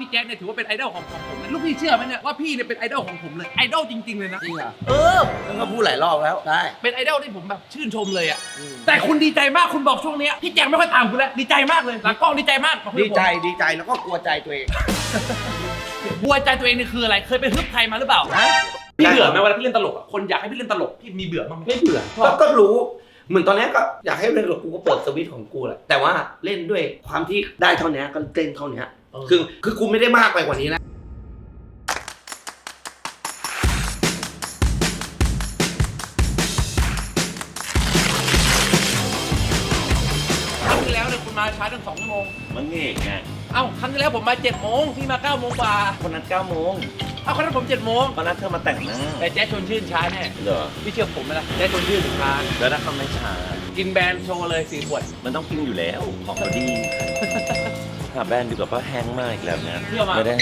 พี่แจ๊คเนี่ยถือว่าเป็นไอดอลของของผมเลยลูกพี่เชื่อไหมเนี่ยว่าพี่เนี่ยเป็นไอดอลของผมเลยไอดอลจริงๆเลยนะจริงเหรอเออแล้วก็พูดหลายรอบแล้วได้เป็นไอดอลที่ผมแบบชื่นชมเลยอะแต่คุณดีใจมากคุณบอกช่วงเนี้ยพี่แจ๊คไม่ค่อยตามคุณแล้วดีใจมากเลยหลังกล้องดีใจมากบอกดีเพื่อนผมใจดีใจแล้วก็กลัวใจตัวเอง บัวใจตัวเองนี่คืออะไรเคยไปฮึบใครมาหรือเปล่าฮะพี่เบื่อไหมเวลาพี่เล่นตลกอะคนอยากให้พี่เล่นตลกพี่มีเบื่อบ้างไหม ไม่เบื่อก็ก็รู้ เหมือนตอนเนี้ยก็อยากให้เล่นกับกูก็เปิดสวิตช์ของกูแหละ แต่ว่าเล่นด้วยความที่ได้เท่านี้ก็เต้นเท่านี้ คือคือกูไม่ได้มากไปกว่านี้นะครั้งที่แล้วเนี่ยคุณมาช้าตั้งสองชั่วโมง มันเงกไงเอ้าครั้งที่แล้วผมมาเจ็ดโมงพี่มาเก้าโมงกว่า คนนัด9โมงเอ้าครั้งนั้นผมเจ็ดโมงเขานัดเธอมาแต่งหน้าแต่แจ๊คชวนชื่นช้าแน่เหรอพี่เชื่อผมไหมล่ะแจ๊คชวนชื่นช้าแล้วถ้าเขาไม่ช้ากินแบรนด์โชว์เลยสี่ขวด มันต้องกินอยู่แล้วของเขาดี หาแบรนด์ดีกว่าเพราะแห้งมากอีกแล้วเนี่ยเที่ยวมา ไม่ได้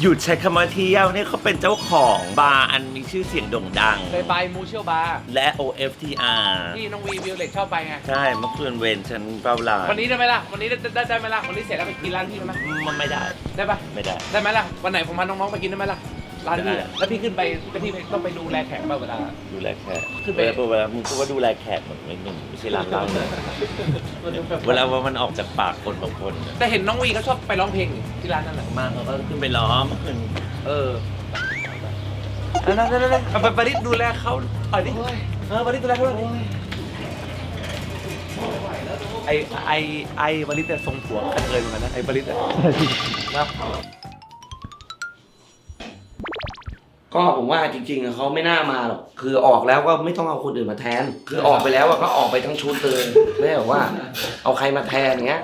หยุดใช้คำว่าเที่ยวนี่เขาเป็นเจ้าของบาร์อันมีชื่อเสียงโด่งดัง เคยไปมูเชียลบาร์และ OFTR ที่น้องวีวิวเล็กชอบไปไง ใช่เมื่อคืนเวนฉันเปล่าลาวันนี้ได้ไหมล่ะ วันนี้ได้ได้ได้ไหมล่ะ วันนี้เสร็จแล้วไปกินร้านพี่ได้ไหมมันไม่ได้ ได้ปะไม่ได้ ได้ไหมล่ะ วันไหนผมพาน้องๆไปกินได้ไหมล่ะ ร้านพี่ได้อะแล้วพี่ขึ้นไปแล้วพี่ต้องไปดูแลแขกบ้างเวลา ดูแลแขกขึ้นไปเวลาเวลามึงก็ว่าดูแลแขกเหมือนไม่หนุ่มไม่ใช่ร้านเหล้าเลยเวลาว่ามันออกจากปากคนบางคนน่ะแต่เห็นน้องวีเขาชอบไปร้องเพลงนี่ที่ร้านนั่นแหละมากเขาก็ขึ้นไปล้อมขึ้นเออนั่นนั่นนั่นนั่นไปไปริษดูแลเขาเออดิเออปริษดูแลเขาหน่อยดิไอไอไอปริษเนี่ยทรงผัวกันเลยเหมือนกันนะไอปริษอะนะ ก็ผมว่าจริงๆอะเขาไม่น่ามาหรอก คือออกแล้วก็ไม่ต้องเอาคนอื่นมาแทน คือออกไปแล้วอะก็ออกไปทั้งชุดเลยไม่ได้แบบว่า เอาใครมาแทนอย่างเงี้ย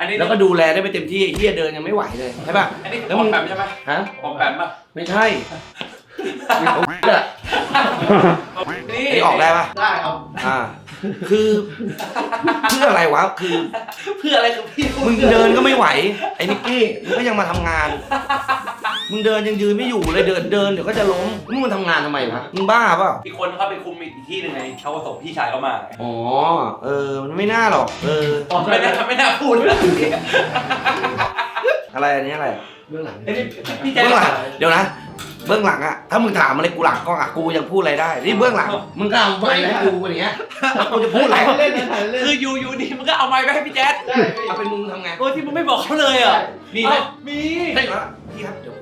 อันนี้แล้วก็ดูแลได้ไม่เต็มที่เฮียเดินยังไม่ไหวเลยใช่ป่ะ อันนี้แล้วอมึองกแบบใช่ไหมฮะออกแบบปะไม่ใช่เอาอะนี่นี่ออกได้ป่ะ ได้เอาอ่า คือเพื่ออะไรวะคือ เพื่ออะไรคือพี่พูมึงเดินก็ไม่ไหว ไอ้นิกกี้มึงก็ยังมาทำงาน มึงเดินยังยืนไม่อยู่เลยเดินเดินเดี๋ยวก็จะล้มมึงมาทำงานทำไมวะมึงบ้าเปล่าอีกคนเขาไปคุมอีกที่หนึ่งไงเขาก็ส่งพี่ชายเขามาอ๋อเออมันไม่น่าหรอก เออ ไม่น่าไม่น่าพูดเลยอะไรอันนี้อะไรเบื้องหลังไอ้นี่พี่แจ๊คเบื้องหลังเดี๋ยวนะ เบื้องหลังอะถ้ามึงถามอะไรกูหลังก็อะกูยังพูดอะไรได้ นี่เบื้องหลัง มึงก็เอาไปให้กูอย่างเงี้ยแล้วกูจะพูดอะไรถ่ายเล่นนะถ่ายเล่นคืออยู่อยู่ดีมึงก็เอาไม้ไปให้พี่แจ๊คได้พี่เอาเป็นมึงทำไงโดยที่มึงไม่บอกเขาเลยอะมีไหมเอ้ามีได้เหรอพี่ครับเดี๋ยวผ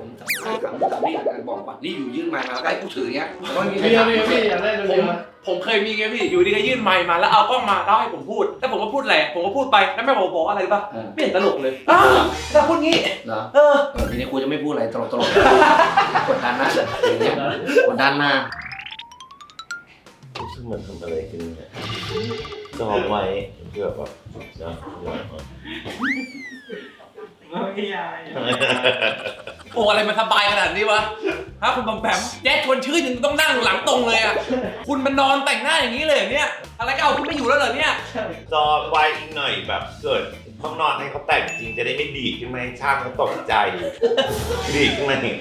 มจะให้ กับสามีบอกก่อนนี่อยู่ยื่นไมค์มาแล้วก็ให้กูถืออย่างเงี้ยมีใครพี่ถามพี่พี่อยากได้ผเร็มวๆนะผมเคยมีไงพี่อยู่ดีก็ยื่นไมค์มาแล้วเอากล้องมาแล้วให้ผมพูดแล้วผมก็พูดอะไรผมก็พูดไปแล้วแม่บอกบอกอะไรรู้ป่ะไม่เห็นตลกเลยอ้าวถ้าพูดงี้ เหรอเออเออทีนี้กูจะไม่พูดอะไรตลกตลกๆกดดันนะอย่างเงี้ยกดดันนะรู้สึกเหมือนทำอะไรกันเนี่ยจองไว้เพื่อแบบนะ โอ้อะไรมันสบายขนาดนี้วะฮะคุณบอมแปมแจ๊คชวนชื่นยังต้องนั่งหลังตรงเลยอะ คุณมันนอนแต่งหน้าอย่างนี้เลยเหรอเนี่ย อะไรก็เอาคุณไม่อยู่แล้วเหรอเนี่ยจองไว้อีกหน่อยแบบเกิดห้องนอนให้เขาแต่งจริงจะได้ไม่ดีดขึ้นมาให้ช่างเขาตกใจดีดขึ้นมาเนี่ย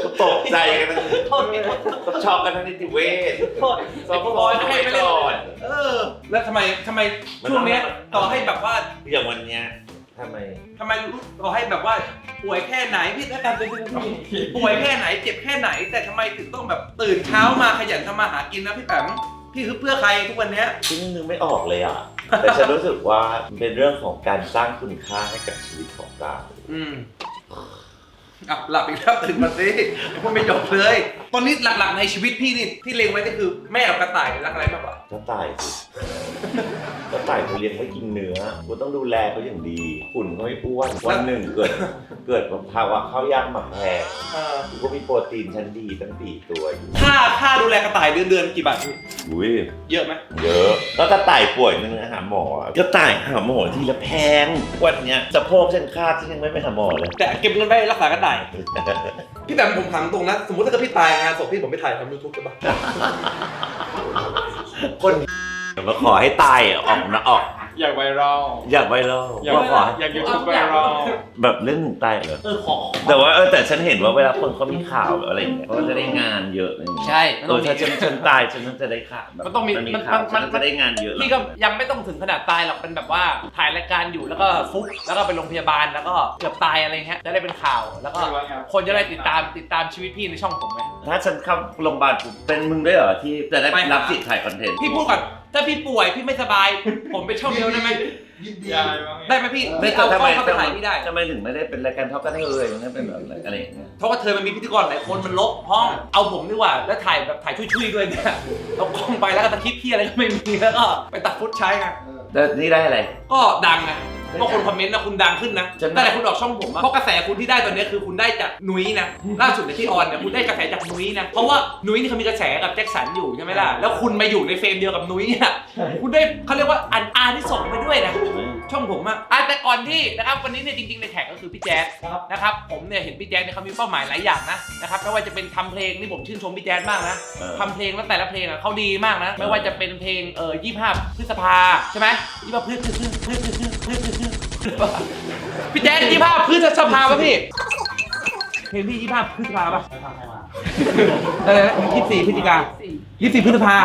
เขาตกใจกันทั้งโทษทีโทษเขาช็อกกันทั้งนิติเวชโทษ สอบคอยให้ไปก่อน เออ แล้วทำไมทำไมช่วงเนี้ยต่อให้แบบว่า อย่างวันเนี้ย ทำไม ทำไมต่อให้แบบว่าป่วยแค่ไหนพี่ถ้าการเป็นพี่ป่วยแค่ไหนเจ็บแค่ไหน แต่ทำไมถึงต้องแบบตื่นเช้ามาขยันทำมาหากินนะพี่แปมพี่คือเพื่อใครทุกวันเนี้ยที่นึกไม่ออกเลยอะ แต่ฉันรู้สึกว่ามันเป็นเรื่องของการสร้างคุณค่าให้กับชีวิตของเรา อืมอะหลับอีกแล้วตื่นมาสิพูดไม่จบเลย ตอนนี้หลักๆในชีวิตพี่นี่ที่เล็งไว้ก็คือแม่กับกระต่ายรักอะไรมากกว่า ก็ตายสิ ก็ตายเขาเลี้ยงไว้กินเนื้อกูต้องดูแลเขาอย่างดีหุ่นเขาไม่อ้วนวันหนึ่งเกิด เกิดภาวะข้าวยากหมักแพงเออกูก็มีโปรตีนชั้นดีตั้งสี่ตัวอยู่ค่าค่าดูแลกระต่ายเดือนเดือนกี่บาทพี่อุ้ยเยอะไหมเยอะ แล้วกระต่ายป่วยนึงนะหาหมออะกระต่ายหาหมอทีละแพงวันเนี้ยสะโพกฉันคาดที่ยังไม่ไปหาหมอเลย แต่เก็บเงินไว้รักษากระต่าย พี่แบมผมถามตรงนะ สมมติถ้าเกิดพี่ตายงานศพพี่ผมไปถ่ายทำยูทูบได้ปะคนเดี๋ยว มาขอให้ตายอะออกนะออก อยากไวรัลอยากไวรัลอยากว่าขออยากยูทูบไวรัลแบบเรื่องหนึ่งตายเหรอเออขอแต่ว่าเออแต่ฉันเห็นว่าเวลาคนเขามีข่าวแบบอะไรอย่างเงี้ยเขาก็จะได้งานเยอะอะไรอย่างเงี้ยใช่เออถ้าฉันฉันตายฉันน่าจะได้ข่าวแบบมันต้องมีมีมันข่าวมัฉันนจะได้งานเยอะพี่ก็ยังไม่ต้องถึงขนาดตายหรอกเป็นแบบว่าถ่ายรายการอยู่แล้วก็ฟุบแล้วก็ไปโรงพยาบาลแล้วก็เกือบตายอะไรเงี้ยจะได้เป็นข่าวแล้วก็คนจะได้ติดตามติดตามชีวิตพี่ในช่องผมไงถ้าฉันเข้าโรงพยาบาลเป็นมึงด้วยเหรอที่จะได้รับสิทธิ์ถ่ายคอนเทนต์พี่พูดก่อน ถ้าพี่ป่วยพี่ไม่สบาย ผมไปช่องเดียวได้ไหมยายว่าไงได้ไหมพี่ไม่พี่เอาทำกล้ไมองเข้าไปถ่ายพี่ได้ทำไมถึงไม่ได้เป็นรายการท็อกกันเลยมันเป็นแบบอะไรอะไรอย่างเงี้ยเพราะว่าเธอมันมีพิธีกรหลายคนมันลบห้องเอาผมดีกว่าแล้วถ่ายแบบถ่ายช่วยๆด้วยเนี่ยเอากล้องไปแล้วก็ตะคลิปพี่อะไรก็ไม่มีแล้วก็ไปตัดฟุตใช้ไงแล้วนี่ได้อะไร ก็ดังไง บางคนคอมเมนต์นะคุณดังขึ้นนะฉันแต่ไหนคุณออกช่องผมอะเพราะกระแสคุณที่ได้ตอนนี้คือคุณได้จากนุ้ยนะล่าสุดในที่ออนเนี่ยคุณได้กระแสจากนุ้ยนะเพราะว่านุ้ยนี่เขามีกระแสกับแจ็คสันอยู่ใช่ไหมล่ะแล้วคุณมาอยู่ในเฟรมเดียวกับนุ้ยอะคุณได้เขาเรียกว่าอันอาที่ส่งไปด้วยนะ ช่องผมอะอะแต่ก่อนที่นะครับวันนี้เนี่ยจริงๆในแขกก็คือพี่แจ๊ดนะครับผมเนี่ยเห็นพี่แจ๊ดเนี่ยเขามีเป้าหมายหลายอย่างนะนะครับไม่ว่าจะเป็นทำเพลงนี่ผมชื่นชมพี่แจ๊ดมากนะเออ ทำเพลงแล้วแต่ละเพลงอะเขาดีมากนะ ไม่ว่าจะเป็นเพลงเอ่อยี่ห้าพฤษภาใช่ไหมยี่ห้าพฤษพฤษพฤษพฤษพฤษพฤษพฤษพี่แจ๊ดยี่ห้าพฤษภาป่ะพี่เพลงพี่ยี่ห้าพฤษภาป่ะอะไรนะยี่สิบสี่พฤศจิกา ยี่สิบสี่พฤษภา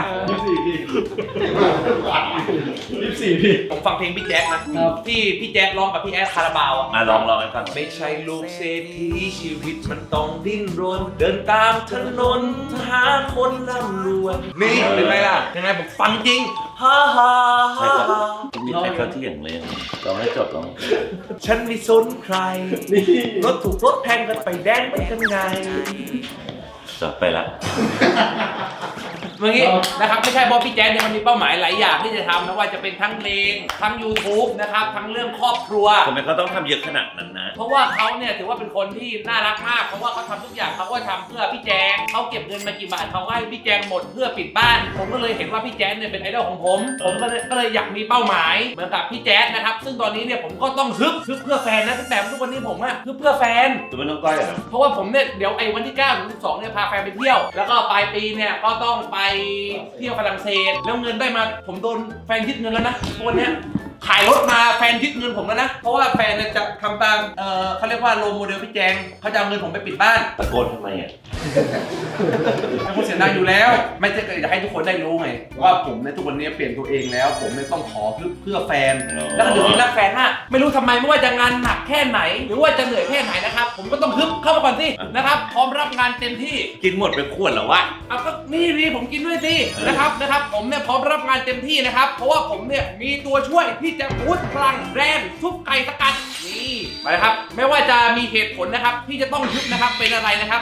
ยี่สิบสี่พี่ผมฟังเพลงพี่แจ๊ดนะที่พี่แจ๊ดร้องกับพี่แอดคาราบาวอะอะลองลองให้ฟังไม่ใช่ลูกเศรษฐีชีวิตมันต้องดิ้นรน เดินตามถนนหาคนร่ำรวยนี่เป็นไงล่ะยังไงผมฟังจริงฮ่าฮ่าใครฮ่าก็ฮ่ามีใครเข้าที่อย่างเลยลองให้จบลอง ฉันไม่สนใครรถถูกรถแพงกันไปแดงไปกันไงจบไปละ เมื่อกี้นะครับไม่ใช่บอพี่แจ๊ดเนี่ยมันมีเป้าหมายหลายอย่างที่จะทำไม่ว่าจะเป็นทั้งเพลงทั้ง YouTube นะครับทั้งเรื่องครอบครัว ทำไมเขาต้องทำเยอะขนาดนั้นนะ เพราะว่าเขาเนี่ยถือว่าเป็นคนที่น่ารักมาก เพราะว่าเขาทำทุกอย่างเขาก็ทำเพื่อพี่แจง เขาเก็บเงินมากี่บาทเขาก็ให้พี่แจงหมดเพื่อปิดบ้าน ผมก็เลยเห็นว่าพี่แจ๊ดเนี่ยเป็นไอดอลของผม ผมก็เลยก็เลยอยากมีเป้าหมายเหมือนกับพี่แจ๊ดนะครับ ซึ่งตอนนี้เนี่ยผมก็ต้องฮึบฮึบเพื่อแฟนนะตั้งแต่ทุกวันนี้ผมอะฮึบเพื่อแฟนตัวไม่ต้องก้อยเหรอเพราะว่าผมเนี่ยเดี๋ยวไอ้วันที่9ถึง12เนี่ยพาแฟนไปเที่ยว แล้วก็ปลายปีเนี่ยก็ต้องไปเที่ยวฝรั่งเศสแล้วเงินได้มาผมโดนแฟนยึดเงินแล้วนะทุกวันเนี้ย ขายรถมาแฟนยึดเงินผมแล้วนะ เพราะว่าแฟนเนี่ยจะทำตามเออเขาเรียกว่าโลโมเดลพี่แจงเขาจะเอาเงินผมไปปิดบ้านตะโกนทำไมอะเป็นคนเสียงดังอยู่แล้ว ไม่ใช่อยากให้ทุกคนได้รู้ไงว่าผมในทุกวันนี้เปลี่ยนตัวเองแล้ว ผมไม่ต้องขอเพื่อเพื่อแฟน แล้วก็เดี๋ยวนี้รักแฟนมากไม่รู้ทำไมไม่ว่าจะงานหนักแค่ไหน หรือว่าจะเหนื่อยแค่ไหนนะครับ ผมก็ต้องฮึบเข้ามาก่อนสินะครับ พร้อมรับงานเต็มที่ กินหมดไปขวดแล้ววะ เอาก็นี่นี่ผมกินด้วยสินะครับนะครับ ผมเนี่ยพร้อมรับงานเต็มที่นะครับ เพราะว่าผมเนี่ยมีตัวช่วยที่จะบูสต์พลังแรงทุบไก่สกัดนี่มาเลยครับ ไม่ว่าจะมีเหตุผลนะครับ ที่จะต้องยุบนะครับเป็นอะไรนะครับ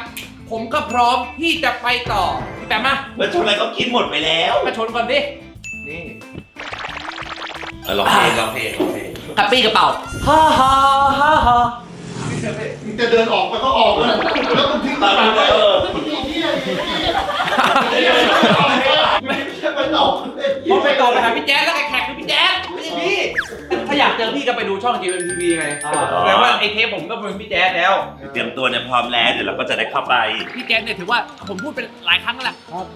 ผมก็พร้อมที่จะไปต่อพี่แปมมาแล้วชนอะไรเขากินหมดไปแล้วมาชนก่อนดินี่อะลองเพลงลองเพลงลองเพลงกระปี้กระเป๋าฮ่าฮ่าฮ่าฮ่ามึงจะเดินออกไปก็ออกเลยแล้วมึงทิ้งตามไปไปเอเอออไม่ใช่ไปต่อพอไปต่อไปหาพี่แจ๊ดแล้วไอ้แขกคือพี่แจ๊ดไม่ใช่พี่ถ้า อยากเจอพี่ก็ไปดูช่อง GMTV ไงแสดงว่าไอ้เทปผมก็เป็นพี่แจ๊ดแล้ว เตรียมตัวเนี่ยพร้อมแล้วเดี๋ยวเราก็จะได้เข้าไป พี่แจ๊ดเนี่ยถือว่าผมพูดเป็นหลายครั้งแล้วแหละ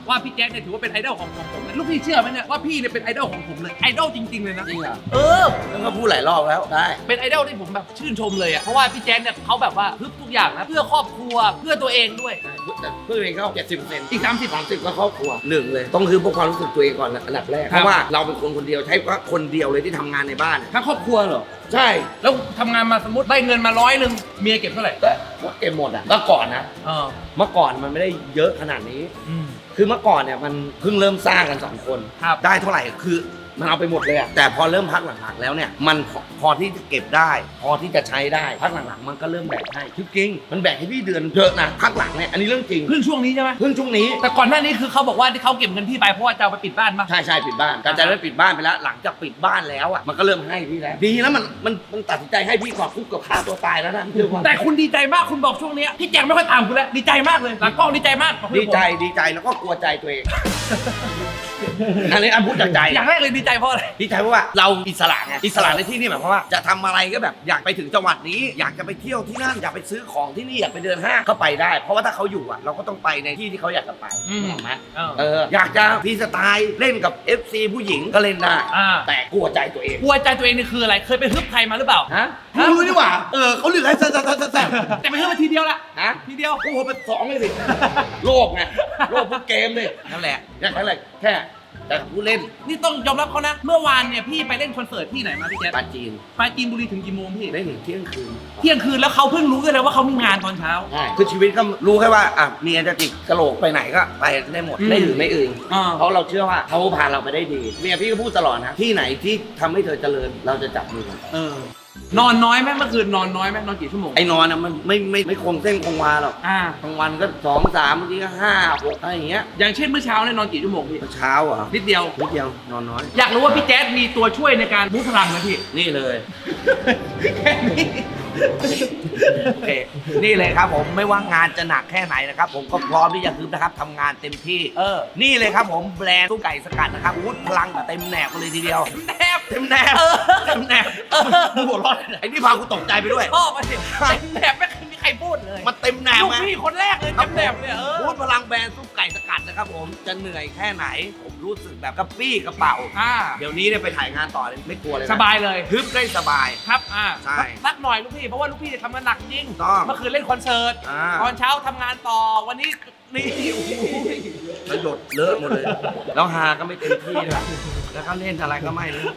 ว่าพี่แจ๊ดเนี่ยถือว่าเป็นไอดอลของของผมนะลูกพี่เชื่อไหมเนี่ยว่าพี่เนี่ยเป็นไอดอลของผมเลยไอดอลจริงๆเลยนะจริงเหรอเออแล้วก็พูดหลายรอบแล้วได้เป็นไอดอลที่ผมแบบชื่นชมเลยอะเพราะว่าพี่แจ๊ดเนี่ยเขาแบบว่าพึบทุกอย่างนะเพื่อครอบครัวเพื่อตัวเองด้วยเพื่อนเองก็เจ็ดสิบเปอร์เซ็นต์อีก30สามสิบก็ครอบครัวหนึ่งเลยต้องคือพวกความรู้สึกตัวเองก่อนอันดับแรกครับเพราะว่าเราเป็นคนคนเดียวใช้ว่าคนเดียวเลยที่ทำงานในบ้านทั้งครอบครัวเหรอ ใช่แล้วทำงานมาสมมติได้เงินมาร้อยหนึ่งเมียเก็บเท่าไหร่ก็เก็บหมดอะเมื่อก่อนนะเออเมื่อก่อนมันไม่ได้เยอะขนาดนี้ อืม คือเมื่อก่อนเนี่ยมันเพิ่งเริ่มสร้างกันสองคน ครับ ได้เท่าไหร่คือ มันเอาไปหมดเลยอะแต่พอเริ่มพักหลังๆแล้วเนี่ยมันพอพอที่จะเก็บได้ พอที่จะใช้ได้พักหลังๆมันก็เริ่มแบ่งให้จริงๆมันแบ่งให้พี่เดือนเยอะนะพักหลังเนี่ยอันนี้เรื่องจริงเพิ่งช่วงนี้ใช่ไหมเพิ่งช่วงนี้ แต่ก่อนหน้านี้คือเขาบอกว่าที่เขาเก็บเงินพี่ไปเพราะว่าจะเอาไปปิดบ้านปะ ใช่ใช่ปิดบ้านการจะได้ปิดบ้านไปแล้ว หลังจากปิดบ้านแล้วอะมันก็เริ่มให้พี่แล้วดีแล้วมันมันมันตัดสินใจให้พี่ก่อนคุกกับฆ่าตัวตายแล้วนะพี่ว่าแต่คุณดีใจมากคุณบอกช่วงเนี้ยพี่แจงไม่ค่อยตามคุณแล้วดีใจมากเลยหลังกล้องดีใจมากบอกดีผมใจดีใจแล้วก็กลัวใจตัวเอง อันนี้อันพูดจากใจอย่างแรกเลยดีใจเพราะอะไรดีใจเพราะว่าเราอิสระไงอิสระในที่นี่หมายความว่าจะทำอะไรก็แบบอยากไปถึงจังหวัดนี้ อยากจะไปเที่ยวที่นั่นอยากไปซื้อของที่นี่อยากไปเดินห้างก็ไปได้ เพราะว่าถ้าเขาอยู่อะเราก็ต้องไปในที่ที่เขาอยากจะไปอืมถูกไหมเออเอออยากจะฟรีสไตล์เล่นกับ FC ผู้หญิงก็เล่นได้อ่าแต่กลัวใจตัวเองกลัวใจตัวเองนี่คืออะไรเคยไปฮึบใครมาหรือเปล่าฮะไม่รู้นี่หว่าเออเขาเลือกให้แซ่บแซ่บแซ่บแซ่บแต่ไปฮึบมาทีเดียวละฮะทีเดียวโอ้โหเป็นสองเลยสิโลกไงโลกพวกเกมเลยนั่นแหละแค่นั้นแหละแค่ แต่ผู้เล่นนี่ต้องยอมรับเขานะ เมื่อวานเนี่ยพี่ไปเล่นคอนเสิร์ตที่ไหนมาพี่แจ๊คปาจีนปราจีนบุรีถึงกี่โมงพี่ ได้ถึงเที่ยงคืนเที่ยงคืนแล้วเขาเพิ่งรู้ด้วยเลยว่าเขามีงานตอนเช้า ใช่คือชีวิตก็รู้แค่ว่าอะเมียจะจิกกระโหลกไปไหนก็ไปได้หมดอืมไม่อื่นไม่อื่นอ่า เพราะเราเชื่อว่าเขาพาเราไปได้ดีเมียพี่ก็พูดตลอดนะที่ไหนที่ทำให้เธอเจริญเราจะจับมือกัน เออ นอนน้อยไหมเมื่อคืนนอนน้อยไหมนอนกี่ชั่วโมงไอ้นอนอะมันไม่ไม่ไม่คงเส้นคงวาหรอกอ่าบางวันก็สองสามบางทีก็ห้าหกอะไรอย่างเงี้ยอย่างเช่นเมื่อเช้าเนี่ยนอนกี่ชั่วโมงพี่เช้าเหรอะนิดเดียว นิดเดียวนอนน้อย อยากรู้ว่าพี่แจ๊ดมีตัวช่วยในการบูสต์พลังนะพี่ นี่เลย แค่นี้ โอเคนี่เลยครับผมไม่ว่างานจะหนักแค่ไหนนะครับ ผมก็พร้อมที่จะคืบนะครับทำงานเต็มที่ เออ นี่เลยครับผมแบรนด์ตู้ไก่สกัดนะครับวุฒพลังแบบเต็มแหนบมาเลยทีเดียว แนบ เต็มแหนบเต็มแหนบมึงหัวเร้อนไอ้นี่พากูตกใจไปด้วย ชอบมาสิเต็มแนบไม่เคยมี ใครพูดเลยมันเต็มแหนบลูกไงพี่คนแรกเลยเต็มแนบเนี่ยเออวุฒพลังแบรนด์ตู้ไก่สกัดนะครับผมจะเหนื่อยแค่ไหน ผมรู้สึกแบบกระปี้กระเป๋า อ่า เดี๋ยวนี้เนี่ยไปถ่ายงานต่อเลยไม่กลัวเลยนะสบายเลยฮึบได้สบาย ครับ อ่าใช่สักหน่อยลูกพี่ เพราะว่าลูกพี่จะทำงานหนักจริงต้องเมื่อคืนเล่นคอนเสิร์ต อ่าตอนเช้าทำงานต่อ วันนี้นี่โอ้โหแล้วหยดเลอะหมดเลย แล้วฮาก็ไม่เต็มที่ด้วยแล้วก็เล่นอะไรก็ไม่รู้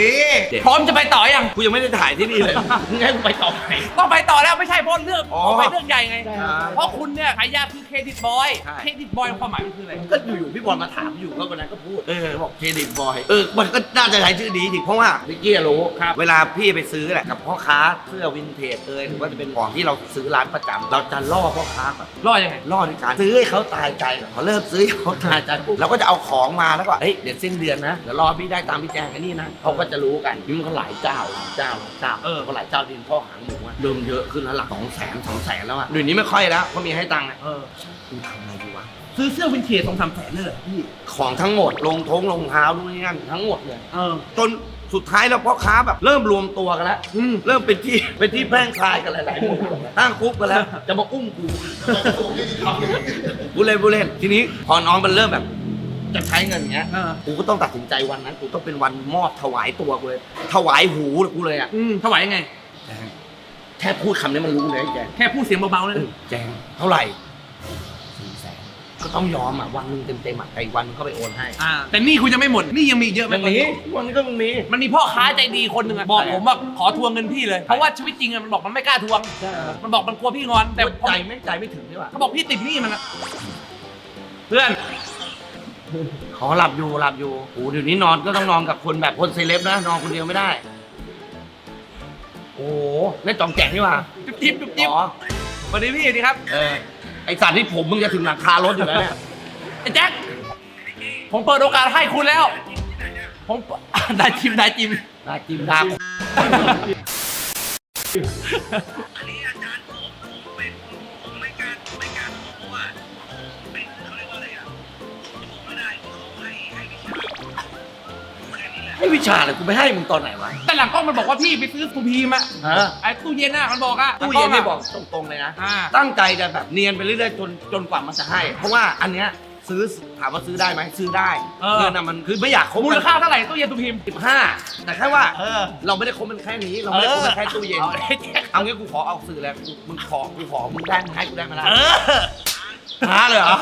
นี่พร้อมจะไปต่อยังกูยังไม่ได้ถ่ายที่นี่เลยมึงให้กูไปต่อไหน ต้องไปต่อแล้วไม่ใช่เพราะเรื่องอ๋อต้องไปเรื่องใหญ่ไงอ่าเพราะคุณเนี่ยขายยาคือเครดิตบอยใช่ เครดิตบอยความหมายมันคืออะไร ก็อยู่ๆพี่บอลมาถามอยู่ก็วันนั้นก็พูดเออบอกเครดิตบอยเออมันก็น่าจะใช้ชื่อดีจริงเพราะว่าวิกกี้รู้ครับ เวลาพี่ไปซื้อแหละกับพ่อค้าเสื้อวินเทจเอยหรือว่าจะเป็นของที่เราซื้อร้านประจำเราจะล่อพ่อค้าก่อนรอดยังไง ล่อด้วยการซื้อให้เขาตายใจก่อนพอเริ่มซื้อให้เขาตายใจปุ๊บเราก็จะเอาของมาแล้วก็เฮ้ยเดี๋ยวสิ้นเดือนนะเดี๋ยวรอพี่ได้ตามพี่แจงไอ้นี่นะเขาก็จะรู้กันนี่มันก็หลายเจ้าหลายเจ้าหลายเจ้าเออพอหลายเจ้าดินพ่อหางหมูอะเริ่มเยอะขึ้นแล้วหลักสองแสนสองแสนแล้วอะเดี๋ยวนี้ไม่ค่อยแล้วเพราะมีให้ตังค์อะเออกูทำไงดีวะซื้อเสื้อวินเทจสองสามแสนเลยเหรอพี่ของทั้งหมดลงทงรองเท้าด้วยนี่นั่นทั้งหมดเลยเออ จนสุดท้ายแล้วพ่อค้าแบบเริ่มรวมตัวกันแล้วอืมเริ่มเป็นที่เป็นที่แพร่งพรายกันหลายๆหมู่ตั้งกรุ๊ปกันแล้ว จะมาอุ้มกู กูเล่นกูเล่นทีนี้พอน้องมันเริ่มแบบ จะใช้เงินอย่างเงี้ย เออ กูก็ต้องตัดสินใจวันนั้น กูต้องเป็นวันมอบถวายตัวกูเลย ถวายหูกูเลยอะ อืมถวายยังไงแจงแค่พูดคำนี้มันรู้เลยไอ้แจงแค่พูดเสียงเบาๆนั่นเออแจงเท่าไหร่สี่แสนก็ต้องยอมอะวันหนึงเต็มๆอะแต่อีกวันนึงก็ไปโอนให้อ่า แต่นี่คุณจะไม่หมดนี่ยังมีเยอะไหมมันมีวันนี้ก็มันมี มันมีพ่อค้าใจดีคนหนึ่งอะบอกผมว่าขอทวงเงินพี่เลย เพราะว่าชีวิตจริงอะมันบอกมันไม่กล้าทวง มันบอกมันกลัวพี่งอนแต่แต่พอใจไม่ใจไม่ถึงนี่หว่าเขาบอกพี่ติดหนี้มันอะเพื่อน ขอหลับอยู่หลับอยู่โอ้เดี๋ยวนี้นอนก็ต้องนอนกับคนแบบคนเซเลบนะ นอนคนเดียวไม่ได้ โอ้โหเล่นจองแจกนี่หว่าจุ๊บจิ๊บจุ๊บจิ๊บอ๋อสวัสดีพี่สวัสดีครับเออไอสัตว์ที่ผมมึงจะถึงหลังคารถอยู่แล้วเนี่ยไอ้แจ็คผมเปิดโอกาสให้คุณแล้ว ผมได้จิมได้จิมนาจิมดาใวิชาเลยกูไปให้มึงตอนไหนวะแต่หลังกล้องมันบอกว่าพี่ไปซื้อทูพีมาฮะไอ้ตู้เย็นน่ะมันบอกอะตู้เย็นนี่หบลัองกตรงๆเลยนะ อ่า ตั้งใจจะแบบเนียนไปเรื่อยๆจนจนกว่ามันจะให้ เพราะว่าอันเนี้ยซื้อถามว่าซื้อได้ไหมซื้อได้เออ เงินน่ะมันคือไม่อยากคบมูลค่าเท่าไหร่ตู้เย็นทูพีม สิบห้าแต่แค่ว่าเออ เราไม่ได้คบมันแค่นี้เราไม่ได้คบมันแค่ตู้เย็น เอาไอ้แจ็คเอางี้กูขอเอาสื่อแล้วกูมึงขอกูขอมึงได้มึงให้กูได้ไหมล่ะ เออ ท้าเลยเหรอ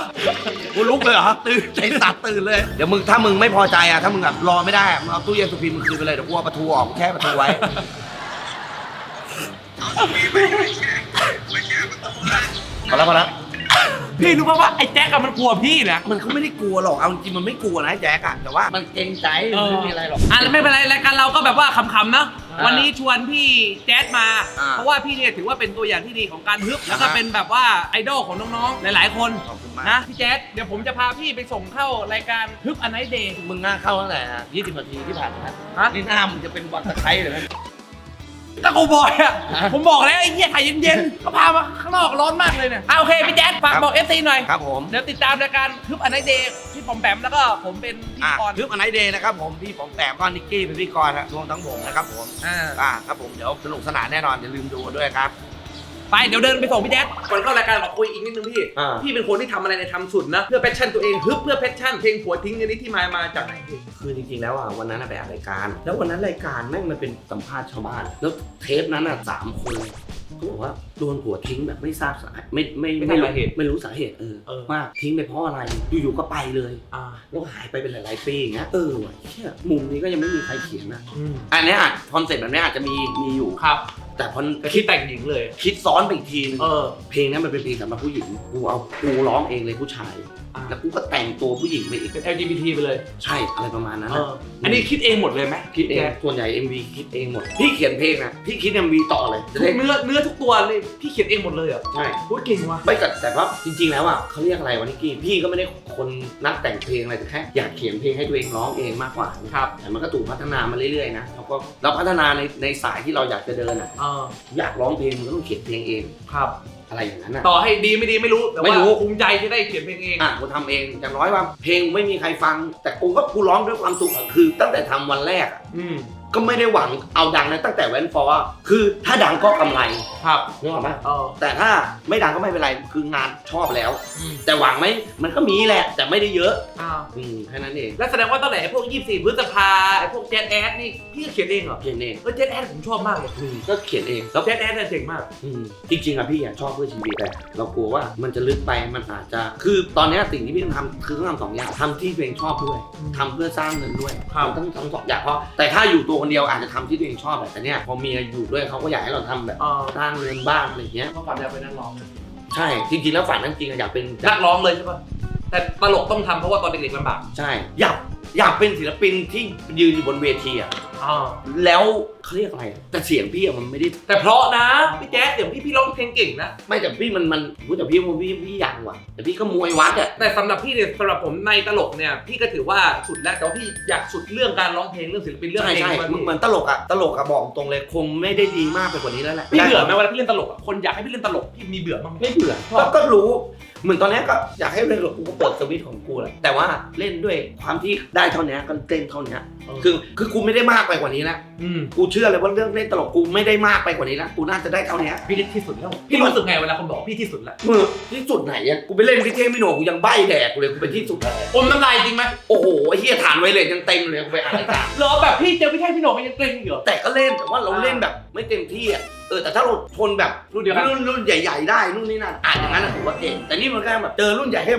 กูลุกเลยเหรอ ตื่นใจสัตว์ตื่นเลย เดี๋ยวมึงถ้ามึงไม่พอใจอะ ถ้ามึงแบบรอไม่ได้อะมึงเอาตู้เย็นสุพีมึงคืนไปเลย เดี๋ยวกูเอาประตูออกแค่ประตูไว้ พอแล้วพอแล้ว พี่รู้ป่ะว่าไอ้แจ็คอะมันกลัวพี่นะมันก็ไม่ได้กลัวหรอก เอาจริงๆมันไม่กลัวนะไอ้แจ๊กอะแต่ว่ามันเกรงใจมันไม่มีอะไรหรอก อะไม่เป็นไรรายการเราก็แบบว่าขำๆนะอ่า วันนี้ชวนพี่แจ๊ดมา อ่าเพราะว่าพี่เนี่ยถือว่าเป็นตัวอย่างที่ดีของการฮึบแล้วก็อ่าฮะเป็นแบบว่าไอดอลของน้องๆ หลายๆ คนขอบคุณมาก นะพี่แจ๊ดเดี๋ยวผมจะพาพี่ไปส่งเข้ารายการฮึบอันไนเดย์มึงหน้าเข้าตั้งแต่ยี่สิบนาทีที่ผ่านมาฮะนี่หน้ามึงจะเป็นวันตะไคร้เลยนะ ก็โกบอยอะ ผมบอกแล้วไอ้เหี้ยถ่ายเย็นๆเขาพามาข้างนอกร้อนมากเลยเนี่ยเอาโอเคพี่แจ๊ดฝากบอกเอฟซีหน่อย ครับผมเดี๋ยวติดตามรายการทึบอันไนเดย์ที่ผมแปมแล้วก็ผมเป็นพิธีอะกรทึบอันไหนเดย์นะครับผมพี่ผมแปมก็นิกกี้เป็นพิธีกรนะรวมทั้งผมนะครับผมอ่า อ่าครับผมเดี๋ยวสนุกสนานแน่นอนอย่าลืมดูด้วยครับ ไปเดี๋ยวเดินไปส่งพี่แจ๊ดก่อนเข้ารายการขอคุยอีกนิดนึงพี่ อ่า พี่เป็นคนที่ทำอะไรในยทำสุดนะ เพื่อแพชชั่นตัวเองฮึบเพื่อแพชชั่นเพลงผัวทิ้งอันนี้ที่มามาจากไหนพี่คือจริงๆ แล้วอะวันนั้นอะไปอัดรายการ แล้ววันนั้นรายการแม่งมันเป็นสัมภาษณ์ชาวบ้าน แล้วเทปนั้นอะสามคนเขาบอกว่าโดนผัวทิ้งแบบไม่ทราบสาเหตุไม่ไม่ไม่ทราบรู้สาเหตุไม่รู้สาเหตุเออเออ ว่าทิ้งไปเพราะอะไรอยู่ๆก็ไปเลยอ่าแล้วหายไปเป็นหลายๆปีอย่างเงี้ยเออว่ะเชี่ยมุมนี้ก็ยังไม่มีใครเขียนนะอืมอันเนี้ยอาจคอนเซ็ปต์แบบเนี้ยอาจจะมีมีอยู่ ครับ แต่พอแต่ที่แต่งหญิงเลย คิดซ้อนไปอีกทีนึงเออ เพลงนั้นมันเป็นเพลงสำหรับผู้หญิง กูเอากูร้องเองเลยผู้ชายอ่า แล้วกูก็แต่งตัวผู้หญิงไปอีก เป็น LGBT ไปเลยใช่อะไรประมาณนั้นเอนะออันนี้คิดเองหมดเลยไหมคิดเองแจ๊ส่วนใหญ่ MV คิดเองหมด พี่เขียนเพลงนะพี่คิด MV ต่อเลยจะทุได้กเนื้อเนื้อทุกตัวเลยพี่เขียนเองหมดเลยเหรอะใช่โอ้ยเก่งว่ะ ไม่กัแต่ว่าจริง ๆ แล้วอะเขาเรียกอะไรวะนิกกี้พี่ก็ไม่ได้คนนักแต่งเพลงอะไรแต่แค่อยากเขียนเพลงให้ตัวเองร้องเองมากกว่าครับ แต่มันก็ถูกพัฒนามาเรื่อยๆนะแล้วก็เราพัฒนาในในสายที่เราอยากจะเดินอะเอออยากร้องเพลงมันก็ต้องเขียนเพลงเองครับ อะไรอย่างนั้นอะ ต่อให้ดีไม่ดีไม่รู้แต่ไม่ว่ารู้ ภูมิใจที่ได้เขียนเพลงเอง อะกูทำเองอย่างน้อยว่าเพลงไม่มีใครฟัง แต่กูก็กูร้องด้วยความสุขอะคือ ตั้งแต่ทำวันแรกอะ ก็ไม่ได้หวังเอาดังนะตั้งแต่แวนฟอร์อะคือถ้าดังก็กำไรครับนึกออกปะเออ แต่ถ้าไม่ดังก็ไม่เป็นไรคืองานชอบแล้ว อืม แต่หวังไหมมันก็มีแหละ แต่ไม่ได้เยอะอ่าอืมแค่นั้นเองแล้วแสดงว่าตั้งแต่ไอ้พวก 24พฤษภาไอ้พวกแจ๊ดแอดนี่พี่ก็เขียนเองเหรอเขียนเองเออแจ๊ดแอดผมชอบมากเลยอืมก็เขียนเองแล้วแจ๊ดแอดเนี่ยเจ๋งมาก อืมจริงๆอะพี่อะชอบเพื่อชีวิตแต่เรากลัวว่ามันจะลึกไปมันอาจจะ คือตอนเนี้ยสิ่งที่พี่ต้องทำคือต้องทำสองอย่างทำที่ตัวเองชอบด้วยอืมทำเพื่อสร้างเงินด้วยครับ มันต้องทั้งสองอย่างเพราะแต่ถ้าอยู่ตัวคนเดียวอาจจะทำที่ตัวเองชอบแหละแต่เนี้ยพอเมียอยู่ด้วยเขาก็อยากให้เราทำแบบเออสร้างเงินบ้างอะไรเงี้ย เมื่อก่อนอยากเป็นนักร้องใช่จริงๆแล้วฝันนั้นจริงๆอะอยากเป็นนักร้องเลยใช่ป่ะแต่ตลกต้องทำเพราะว่าตอนเด็กๆลำบาก ใช่อยากอยากเป็นศิลปินที่ยืนอยู่บนเวทีอะ อ่า แล้วเขาเรียกอะไรอะแต่เสียงพี่อะมันไม่ได้ แต่เพราะนะพี่แจ๊ดเดี๋ยวพี่พี่ร้องเพลงเก่งนะ ไม่แต่พี่มันมันพูดแต่พี่ว่าพี่พี่อยากว่ะ แต่พี่ก็มวยวัดอะแต่สำหรับพี่เนี่ยสำหรับผมในตลกเนี่ยพี่ก็ถือว่าสุดแล้วแต่ว่าพี่อยากสุดเรื่องการร้องเพลงเรื่องศิลปินเรื่องใช่เพลงใช่มาพี่เหมือนตลกอะตลกอะบอกตรงเลยคงไม่ได้ดีมากไปกว่านี้แล้วแหละพี่เบื่อไหมเวลาพี่เล่นตลกอะคนอยากให้พี่เล่นตลกพี่มีเบื่อบ้างไหมไม่เบื่อก็ก็รู้เหมือนตอนเนี้ยก็อยากให้เล่นกับกูก็เปิดสวิตช์ของกูแหละแต่ว่าเล่นด้วยความที่ได้เท่านี้ก็เต้นเท่านี้ คือคือกูไม่ได้มากไปกว่านี้แล้วอืมกูเชื่อเลยว่าเรื่องเล่นตลกกูไม่ได้มากไปกว่านี้แล้วกูน่าจะได้เท่านี้พี่ที่สุดแล้วพี่รู้สึกไงเวลาคนบอกพี่ที่สุดแล้วมือที่สุดไหนอะกูไปเล่นพี่เท่งพี่โหนงกูยังใบ้แดกกูเลยกูเป็นที่สุดแล้วอมน้ำลายจริงไหมโอ้โหไอ้เหี้ยฐานไวเลยยังเต็มเลยกูไปอ่านรายการเหรอแบบพี่เจอพี่แท่งพี่โหน่งยังเกรงอยู่เหรอแต่ก็เล่นแต่ว่าเราเล่นแบบไม่เต็มที่อะเออแต่ถ้าเราทนแบบรุ่นเดียวกันรุ่นรุ่นใหญ่ ๆ ได้นู่นนี่นั่นอ่านอย่างนั้นอะถือว่าเก่งแต่นี่มันแค่แบบเจอรุ่นใหญ่แค่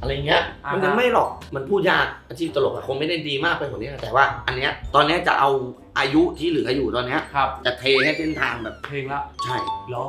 อะไรเงี้ยอ่าฮะมันยังไม่หรอกมันพูดยากอาชีพตลกอะคงไม่ได้ดีมากไปกว่านี้แต่ว่า อันเนี้ยตอนเนี้ยจะเอา อายุที่เหลืออยู่ตอนเนี้ยครับ จะเทให้เส้นทางแบบเพลงละใช่ เหรอ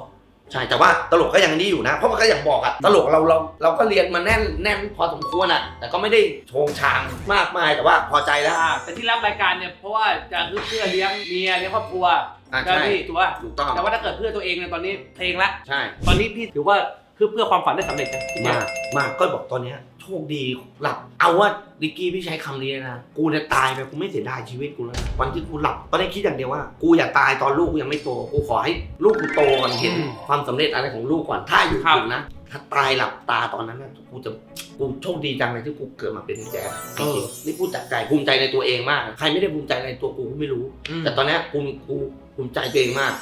ใช่แต่ว่าตลกก็ยังนี่อยู่นะ เพราะมันก็อย่างบอกอะตลกเราเราเราก็เรียนมาแน่นแน่นพอสมควรอะแต่ก็ไม่ได้โชงชางมากมายแต่ว่าพอใจแล้วอ่าแต่ที่รับรายการเนี่ยเพราะว่าจะเพื่อเลี้ยงเมียเลี้ยงครอบครัวอะใช่ใช่ พี่ถูกป่ะถูกต้องแต่ว่าถ้าเกิดเพื่อตัวเองเนี่ยตอนนี้เพลงละ ใช่ตอนนี้พี่ถือว่าคือเพื่อความฝันได้สำเร็จนะพี่แจ๊มาคกมากก็บอกตอนเนี้ย โชคดีหลับ เอาว่าดิกกี้พี่ใช้คำนี้นะ กูเนี่ยตายไปกูไม่เสียดายชีวิตกูแล้วนะวันที่กูหลับตอนนี้คิดอย่างเดียวว่า กูอยากตายตอนลูกกูยังไม่โต กูขอให้ลูกกูโตก่อนเห็น ความสำเร็จอะไรของลูกก่อนถ้าอยู่ถึงนะ ถ้าตายหลับตาตอนนั้นนะกูจะกูโชคดีจังเลยที่กูเกิดมาเป็นแจ๊สจริงๆนี่พูดจากใจภูมิใจในตัวเองมาก ใครไม่ได้ภูมิใจในตัวกูก็ไม่รู้อืมแต่ตอนเนี้ยกูกูภูมิใจตัวเองมาก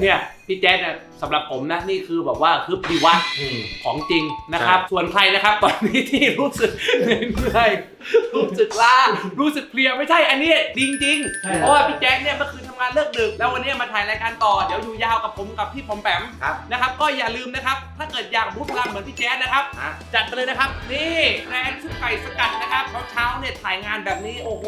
เนี่ย พี่แจ๊คเนี่ยสำหรับผมนะนี่คือแบบว่าคือดีวะอืมของจริงนะครับ ส่วนใครนะครับตอนนี้ที่รู้สึกเหนื่อยๆรู้สึกล้ารู้สึกเพลียไม่ใช่อันนี้จริงๆเพราะว่าพี่แจ๊คเนี่ยเมื่อคืนทำงานเลิกดึกแล้ววันนี้มาถ่ายรายการต่อเดี๋ยวอยู่ยาวกับผมกับพี่ปอมแปมครับนะครับก็อย่าลืมนะครับ ถ้าเกิดอยากบูทพลังเหมือนพี่แจ๊ดนะครับอะจัดไปเลยนะครับนี่แรงชุดไก่สกัดนะครับเช้าๆเนี่ยถ่ายงานแบบนี้โอ้โห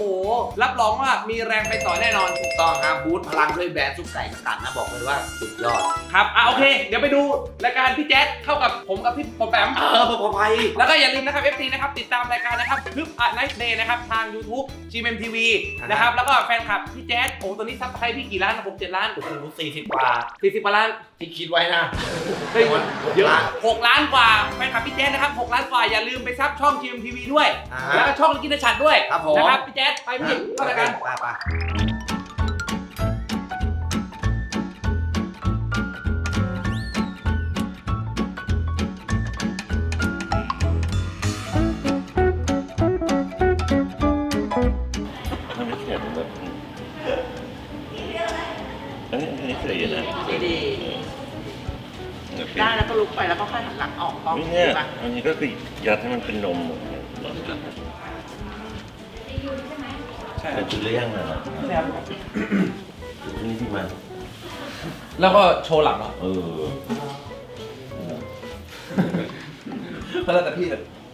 รับรองว่ามีแรงไปต่อแน่นอนถูกต้องครับบูธพลังด้วยแบรนด์ซุปไก่สกัดนะบอกเลยว่าสุดยอดครับ อะโอเค เดี๋ยวไปดูรายการพี่แจ๊ดเข้ากับผมกับพี่ปอมแปม เออพอภัยแล้วก็อย่าลืมนะครับ FC นะครับ ติดตามรายการนะครับคึบอะไนท์เดย์นะครับ ทาง YouTube GMMTV นะครับ แล้วก็แฟนคลับพี่แจ๊ดโอ้ตอนนี้ซับสไครต์พี่กี่ล้านหกเจ็ดล้านโอ้โหสี่สิบกว่าสี่สิบกว่าล้านที่คิดไว้นะเฮ้ยเยอะหกล้านกว่าแฟนคลับพี่แจ๊ดนะครับหกล้านกว่าอย่าลืมไปซับช่อง GMMTV ด้วยอ่าแล้วก็ช่องกินชัดด้วยครับผมนะครับพี่แจ๊ดไปพี่เข้ารายการไปไป หลังออกกล้องนี่เนี่ยใช่ปะอันนี้ก็คือยัดให้มันเป็นนมหมดเลยใช่เป็นชุดเลี้ยงนะชุดนี้ที่มันแล้วก็โชว์หลังอะเออ เพราะแล้วแต่พี่